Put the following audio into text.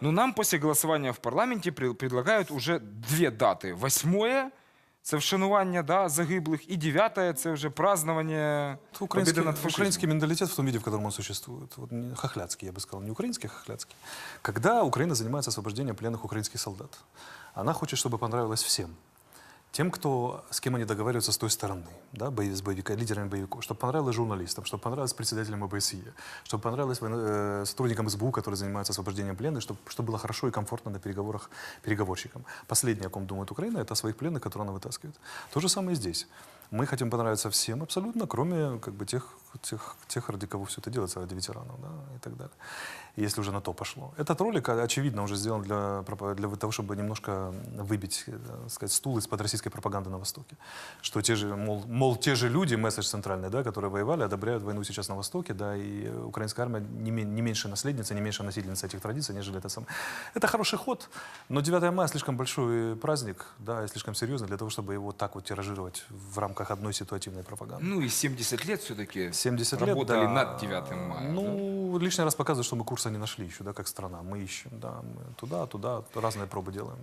Ну, нам после голосування в парламенті при- предлагають уже дві дати. Восьмое – це вшанування да, загиблих, і дев'яте – це вже празднование Это украинский, победы над фашизмом. украинский менталитет в том виде, в котором он существует. Вот не- хохляцкий, я бы сказал, не украинский, а хохляцкий. Когда Украина занимается освобождением пленных украинских солдат, она хочет, чтобы понравилось всем. Тем, кто, с кем они договариваются с той стороны, да, с боевика, лидерами боевиков, чтобы понравилось журналистам, чтобы понравилось председателям ОБСЕ, чтобы понравилось э, сотрудникам СБУ, которые занимаются освобождением пленных, чтобы, чтобы было хорошо и комфортно на переговорах переговорщикам. Последнее, о ком думает Украина, это о своих пленных, которые она вытаскивает. То же самое и здесь. Мы хотим понравиться всем абсолютно, кроме как бы, тех, тех, тех, ради кого все это делается, ради ветеранов да, и так далее. Если уже на то пошло. Этот ролик, а, очевидно, уже сделан для, для того, чтобы немножко выбить э, так сказать, стул из-под российской пропаганды на Востоке. Что те же, мол, мол, те же люди, месседж центральный, да, которые воевали, одобряют войну сейчас на Востоке, да, и э, украинская армия не, не меньше наследница, не меньше носительница этих традиций, нежели это сам. Это хороший ход, но 9 мая слишком большой праздник, да, и слишком серьезный для того, чтобы его так вот тиражировать в рамках одной ситуативной пропаганды. Ну и 70 лет все-таки 70 лет, работали да. над 9 мая. да? Ну, лишний раз показывает, что мы курса не нашли еще, да, как страна. Мы ищем, да, мы туда, туда, разные пробы делаем.